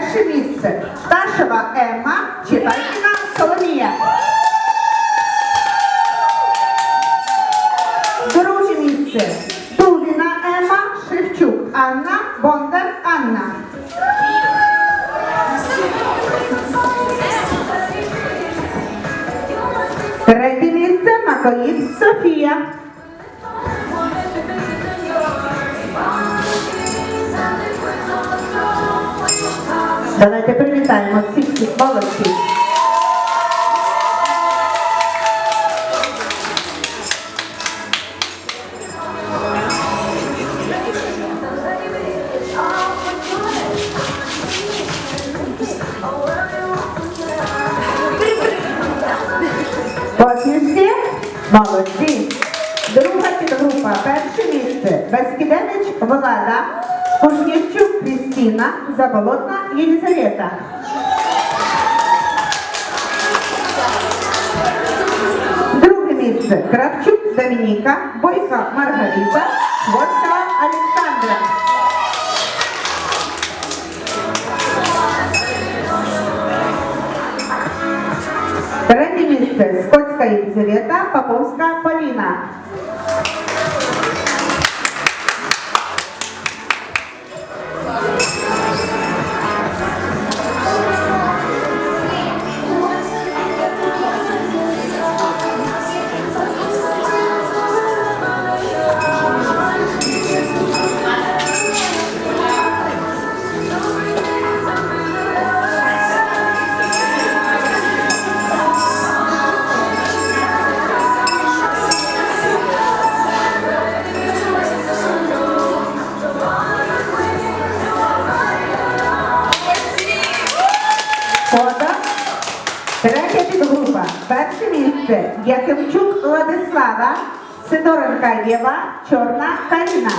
Перше місце. Пташева Емма, Читайкіна Соломія. Друге місце. Туліна Ема, Шевчук Анна, Бондар Анна. Третє місце Макоїд Софія. Давайте привітаємо всіх цих молодців. Посмішки молодці. Друга підгрупа, перше місце. Баскідевич Влада, Кушнєвчук Крістіна, Заболотна Єлізавета. Друге місце Кравчук Домініка, Бойка Маргарита, Шводка Олександра. Третє місце Скотська Єлизавета, Поповська Третя підгрупа. Перше місце Якимчук Владислава, Сидоренка Єва, Чорна Каріна.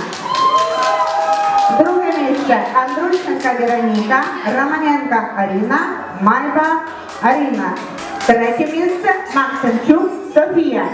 Друге місце Андрущенка Вероніка, Романенка Аріна, Мальва Аріна. Третє місце Максимчук Софія.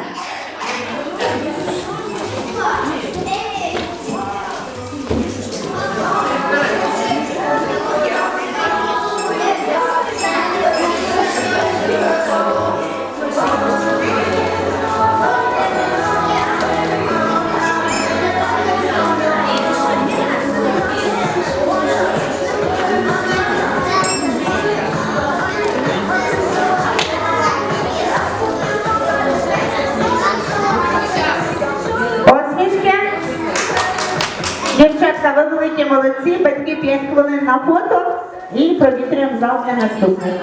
Дівчатка, ви великі молодці, батьки 5 хвилин на фото і провітрюємо зал для наступних.